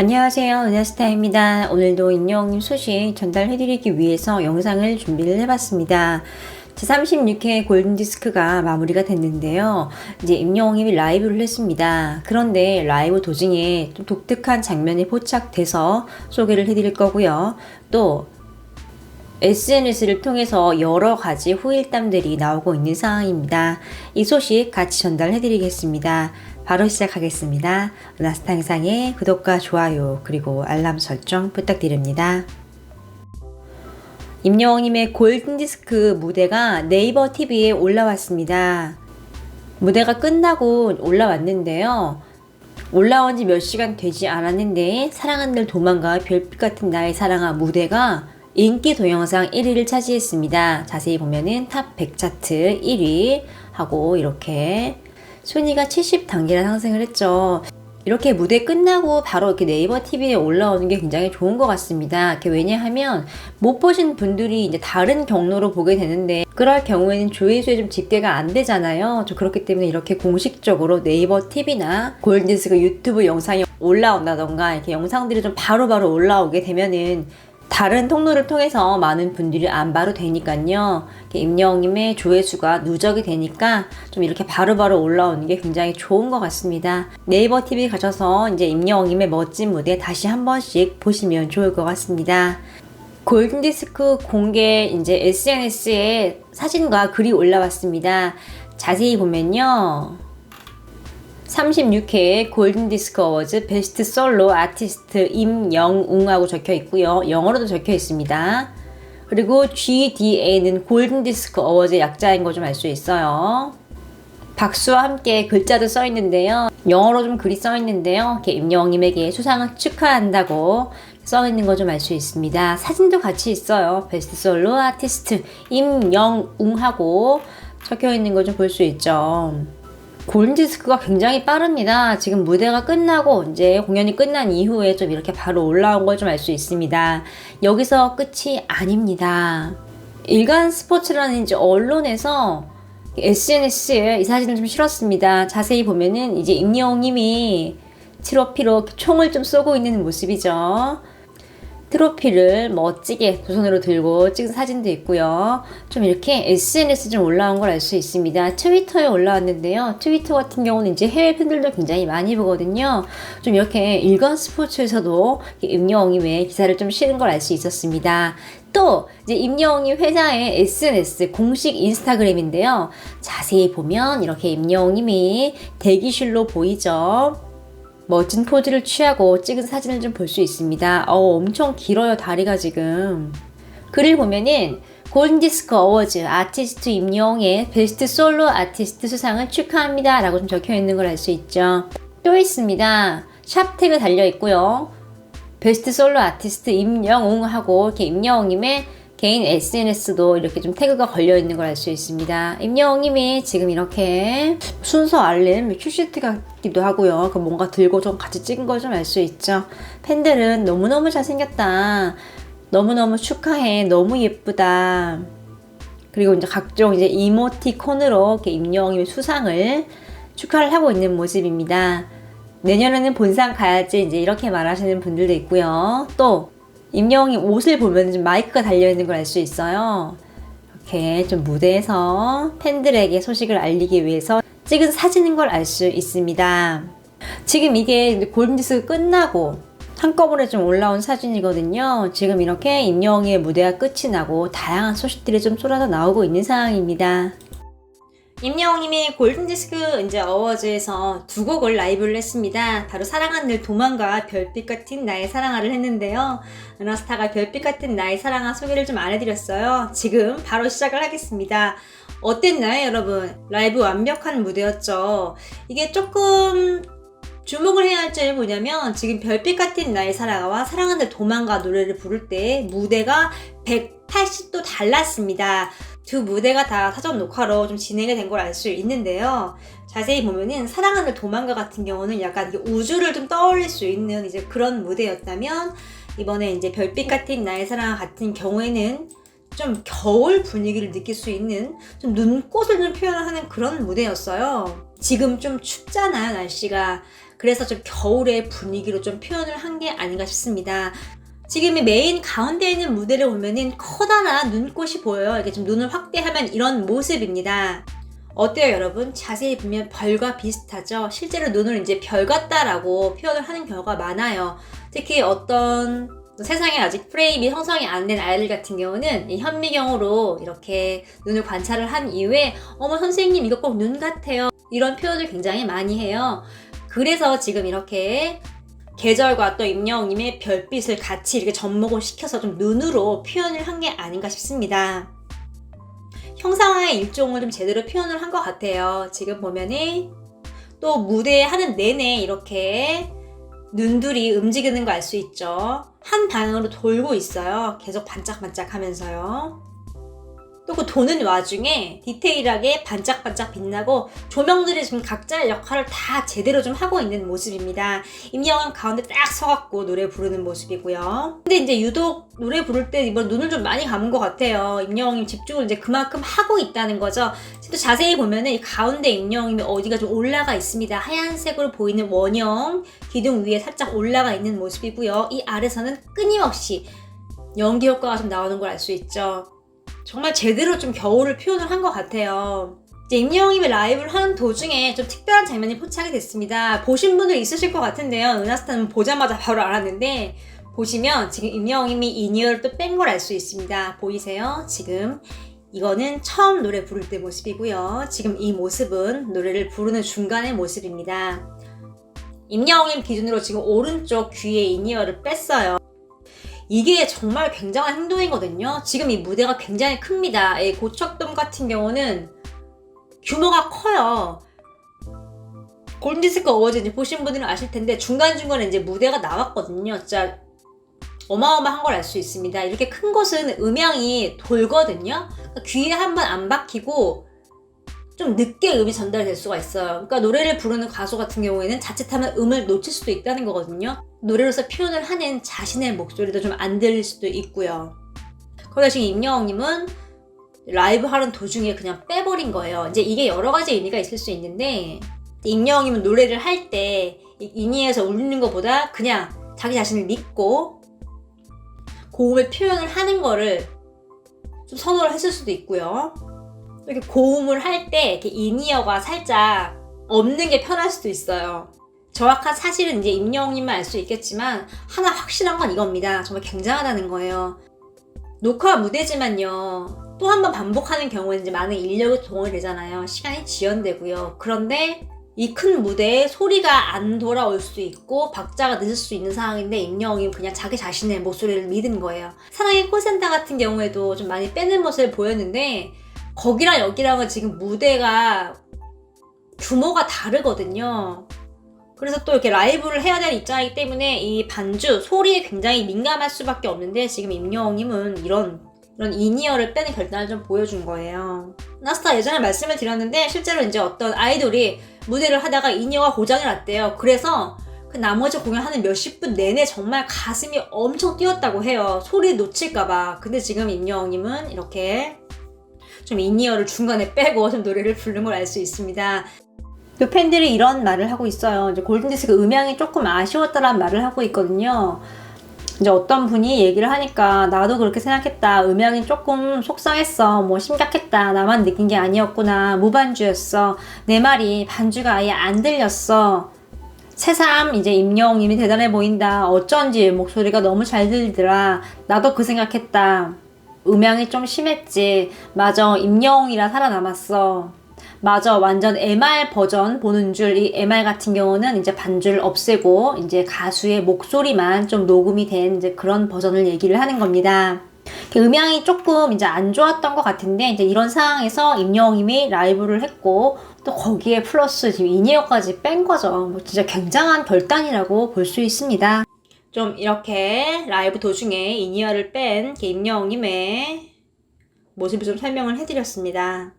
안녕하세요. 은하스타입니다. 오늘도 임영님 소식 전달해드리기 위해서 영상을 준비를 해봤습니다. 제36회 골든디스크가 마무리가 됐는데요. 이제 임영님이 라이브를 했습니다. 그런데 라이브 도중에 좀 독특한 장면이 포착돼서 소개를 해드릴 거고요. 또 SNS를 통해서 여러 가지 후일담들이 나오고 있는 상황입니다. 이 소식 같이 전달해드리겠습니다. 바로 시작하겠습니다. 영상의 구독과 좋아요 그리고 알람 설정 부탁드립니다. 임영웅님의 골든디스크 무대가 네이버 TV에 올라왔습니다. 무대가 끝나고 올라왔는데요. 올라온 지 몇 시간 되지 않았는데 사랑한 늘 도망가 별빛 같은 나의 사랑아 무대가 인기 동영상 1위를 차지했습니다. 자세히 보면은 탑 100 차트 1위 하고 이렇게 순위가 70단계나 상승을 했죠. 이렇게 무대 끝나고 바로 이렇게 네이버 TV에 올라오는 게 굉장히 좋은 것 같습니다. 왜냐하면 못 보신 분들이 이제 다른 경로로 보게 되는데 그럴 경우에는 조회수에 좀 집계가 안 되잖아요. 저 그렇기 때문에 이렇게 공식적으로 네이버 TV나 골든디스크 유튜브 영상이 올라온다던가 이렇게 영상들이 좀 바로바로 바로 올라오게 되면은 다른 통로를 통해서 많은 분들이 안바로 되니까요. 임영님의 조회수가 누적이 되니까 좀 이렇게 바로바로 바로 올라오는 게 굉장히 좋은 것 같습니다. 네이버 TV 가셔서 이제 임영님의 멋진 무대 다시 한 번씩 보시면 좋을 것 같습니다. 골든디스크 공개 이제 SNS에 사진과 글이 올라왔습니다. 자세히 보면요. 36회 골든디스크 어워즈 베스트 솔로 아티스트 임영웅하고 적혀 있고요. 영어로도 적혀 있습니다. 그리고 GDA는 골든디스크 어워즈 약자인 거 좀 알 수 있어요. 박수와 함께 글자도 써 있는데요. 영어로 좀 글이 써 있는데요. 임영웅님에게 수상을 축하한다고 써 있는 거 좀 알 수 있습니다. 사진도 같이 있어요. 베스트 솔로 아티스트 임영웅하고 적혀 있는 거 좀 볼 수 있죠. 골든디스크가 굉장히 빠릅니다. 지금 무대가 끝나고 이제 공연이 끝난 이후에 좀 이렇게 바로 올라온 걸 좀 알 수 있습니다. 여기서 끝이 아닙니다. 일간 스포츠라는 이제 언론에서 SNS에 이 사진을 좀 실었습니다. 자세히 보면은 이제 임영웅 님이 트로피로 총을 좀 쏘고 있는 모습이죠. 트로피를 멋지게 두 손으로 들고 찍은 사진도 있고요. 좀 이렇게 SNS 좀 올라온 걸 알 수 있습니다. 트위터에 올라왔는데요. 트위터 같은 경우는 이제 해외 팬들도 굉장히 많이 보거든요. 좀 이렇게 일간 스포츠에서도 임영웅이 왜 기사를 좀 실은 걸 알 수 있었습니다. 또 이제 임영웅이 회사의 SNS 공식 인스타그램인데요. 자세히 보면 이렇게 임영웅님이 대기실로 보이죠. 멋진 포즈를 취하고 찍은 사진을 좀 볼 수 있습니다. 어, 엄청 길어요, 다리가 지금. 글을 보면은 골든디스크 어워즈 아티스트 임영의 베스트 솔로 아티스트 수상을 축하합니다. 라고 좀 적혀 있는 걸 알 수 있죠. 또 있습니다. 샵 태그 달려 있고요. 베스트 솔로 아티스트 임영웅하고 이렇게 임영웅님의 개인 SNS도 이렇게 좀 태그가 걸려 있는 걸 알 수 있습니다. 임영웅님이 지금 이렇게 순서 알림 큐시트 같기도 하고요. 그 뭔가 들고 좀 같이 찍은 걸 좀 알 수 있죠. 팬들은 너무너무 잘생겼다. 너무너무 축하해. 너무 예쁘다. 그리고 이제 각종 이제 이모티콘으로 이렇게 임영웅님의 수상을 축하를 하고 있는 모습입니다. 내년에는 본상 가야지 이제 이렇게 말하시는 분들도 있고요. 또 임영웅이 옷을 보면 좀 마이크가 달려있는 걸 알 수 있어요. 이렇게 좀 무대에서 팬들에게 소식을 알리기 위해서 찍은 사진인 걸 알 수 있습니다. 지금 이게 골든디스크 끝나고 한꺼번에 좀 올라온 사진이거든요. 지금 이렇게 임영웅의 무대가 끝이 나고 다양한 소식들이 좀 쏟아져 나오고 있는 상황입니다. 임영웅님이 골든디스크 이제 어워즈에서 두 곡을 라이브를 했습니다. 바로 사랑한 늘 도망가 별빛 같은 나의 사랑아를 했는데요. 은하스타가 별빛 같은 나의 사랑아 소개를 좀 안 해드렸어요. 지금 바로 시작을 하겠습니다. 어땠나요, 여러분? 라이브 완벽한 무대였죠. 이게 조금 주목을 해야 할 점이 뭐냐면 지금 별빛 같은 나의 사랑아와 사랑한 늘 도망가 노래를 부를 때 무대가 180도 달랐습니다. 두 무대가 다 사전 녹화로 좀 진행이 된 걸 알 수 있는데요. 자세히 보면은 사랑하는 도망가 같은 경우는 약간 우주를 좀 떠올릴 수 있는 이제 그런 무대였다면 이번에 이제 별빛 같은 나의 사랑 같은 경우에는 좀 겨울 분위기를 느낄 수 있는 좀 눈꽃을 좀 표현하는 그런 무대였어요. 지금 좀 춥잖아요, 날씨가. 그래서 좀 겨울의 분위기로 좀 표현을 한 게 아닌가 싶습니다. 지금 이 메인 가운데 있는 무대를 보면은 커다란 눈꽃이 보여요. 이렇게 좀 눈을 확대하면 이런 모습입니다. 어때요, 여러분? 자세히 보면 별과 비슷하죠? 실제로 눈을 이제 별 같다라고 표현을 하는 경우가 많아요. 특히 어떤 세상에 아직 프레임이 형성이 안 된 아이들 같은 경우는 이 현미경으로 이렇게 눈을 관찰을 한 이후에 어머 선생님 이거 꼭 눈 같아요 이런 표현을 굉장히 많이 해요 그래서 지금 이렇게 계절과 또 임영웅님의 별빛을 같이 이렇게 접목을 시켜서 좀 눈으로 표현을 한 게 아닌가 싶습니다 형상화의 일종을 좀 제대로 표현을 한 것 같아요 지금 보면은 또 무대 하는 내내 이렇게 눈들이 움직이는 거 알 수 있죠. 한 방향으로 돌고 있어요. 계속 반짝반짝 하면서요. 또 그 도는 와중에 디테일하게 반짝반짝 빛나고 조명들이 지금 각자의 역할을 다 제대로 좀 하고 있는 모습입니다. 임영은 가운데 딱 서갖고 노래 부르는 모습이고요. 근데 이제 유독 노래 부를 때 이번 눈을 좀 많이 감은 것 같아요. 임영웅님 집중을 이제 그만큼 하고 있다는 거죠. 또 자세히 보면은 이 가운데 임영웅이 어디가 좀 올라가 있습니다. 하얀색으로 보이는 원형 기둥 위에 살짝 올라가 있는 모습이고요. 이 아래서는 끊임없이 연기 효과가 좀 나오는 걸 알 수 있죠. 정말 제대로 좀 겨울을 표현을 한 것 같아요. 이제 임영웅님이 라이브를 하는 도중에 좀 특별한 장면이 포착이 됐습니다. 보신 분들 있으실 것 같은데요. 은하스타는 보자마자 바로 알았는데 보시면 지금 임영웅님이 이니어를 또뺀 걸 알 수 있습니다. 보이세요? 지금 이거는 처음 노래 부를 때 모습이고요. 지금 이 모습은 노래를 부르는 중간의 모습입니다. 임영웅님 기준으로 지금 오른쪽 귀에 이니어를 뺐어요. 이게 정말 굉장한 행동이거든요. 지금 이 무대가 굉장히 큽니다. 이 고척돔 같은 경우는 규모가 커요. 골든디스크 어워즈 이제 보신 분들은 아실 텐데 중간중간에 이제 무대가 나왔거든요. 진짜 어마어마한 걸 알 수 있습니다. 이렇게 큰 곳은 음향이 돌거든요. 그러니까 귀에 한 번 안 박히고 좀 늦게 음이 전달될 수가 있어요. 그러니까 노래를 부르는 가수 같은 경우에는 자칫하면 음을 놓칠 수도 있다는 거거든요. 노래로서 표현을 하는 자신의 목소리도 좀 안 들릴 수도 있고요. 그러다 지금 임영웅님은 라이브 하는 도중에 그냥 빼버린 거예요. 이제 이게 여러 가지 의미가 있을 수 있는데 임영웅님은 노래를 할 때 인이에서 울리는 것보다 그냥 자기 자신을 믿고 고음을 표현을 하는 거를 좀 선호를 했을 수도 있고요. 이렇게 고음을 할 때 이렇게 인이어가 살짝 없는 게 편할 수도 있어요. 정확한 사실은 이제 임영웅님만 알 수 있겠지만 하나 확실한 건 이겁니다. 정말 굉장하다는 거예요. 녹화 무대지만요. 또 한 번 반복하는 경우에는 이제 많은 인력이 동원이 되잖아요. 시간이 지연되고요. 그런데 이 큰 무대에 소리가 안 돌아올 수 있고 박자가 늦을 수 있는 상황인데 임영웅이 그냥 자기 자신의 목소리를 믿은 거예요. 사랑의 콜센터 같은 경우에도 좀 많이 빼는 모습을 보였는데 거기랑 여기랑은 지금 무대가 규모가 다르거든요. 그래서 또 이렇게 라이브를 해야 되는 입장이기 때문에 이 반주 소리에 굉장히 민감할 수밖에 없는데 지금 임영웅님은 이런 이런 이니어를 빼는 결단을 좀 보여준 거예요. 나스타 예전에 말씀을 드렸는데 실제로 이제 어떤 아이돌이 무대를 하다가 이니어가 고장이 났대요. 그래서 그 나머지 공연하는 몇십 분 내내 정말 가슴이 엄청 뛰었다고 해요. 소리 놓칠까봐. 근데 지금 임영웅님은 이렇게 좀 이니어를 중간에 빼고 좀 노래를 부른 걸 알 수 있습니다. 또 팬들이 이런 말을 하고 있어요. 이제 골든디스크 음향이 조금 아쉬웠다라는 말을 하고 있거든요. 이제 어떤 분이 얘기를 하니까 나도 그렇게 생각했다. 음향이 조금 속상했어. 뭐 심각했다. 나만 느낀 게 아니었구나. 무반주였어. 내 말이 반주가 아예 안 들렸어. 새삼 이제 임영웅님이 대단해 보인다. 어쩐지 목소리가 너무 잘 들리더라. 나도 그 생각했다. 음향이 좀 심했지. 맞아. 임영웅이라 살아남았어. 맞아. 완전 MR 버전 보는 줄. 이 MR 같은 경우는 이제 반주를 없애고 이제 가수의 목소리만 좀 녹음이 된 이제 그런 버전을 얘기를 하는 겁니다. 음향이 조금 이제 안 좋았던 것 같은데 이제 이런 상황에서 임영웅님이 라이브를 했고 또 거기에 플러스 지금 이니어까지 뺀 거죠. 뭐 진짜 굉장한 결단이라고 볼 수 있습니다. 좀 이렇게 라이브 도중에 이니어를 뺀 임영웅님의 모습을 좀 설명을 해드렸습니다.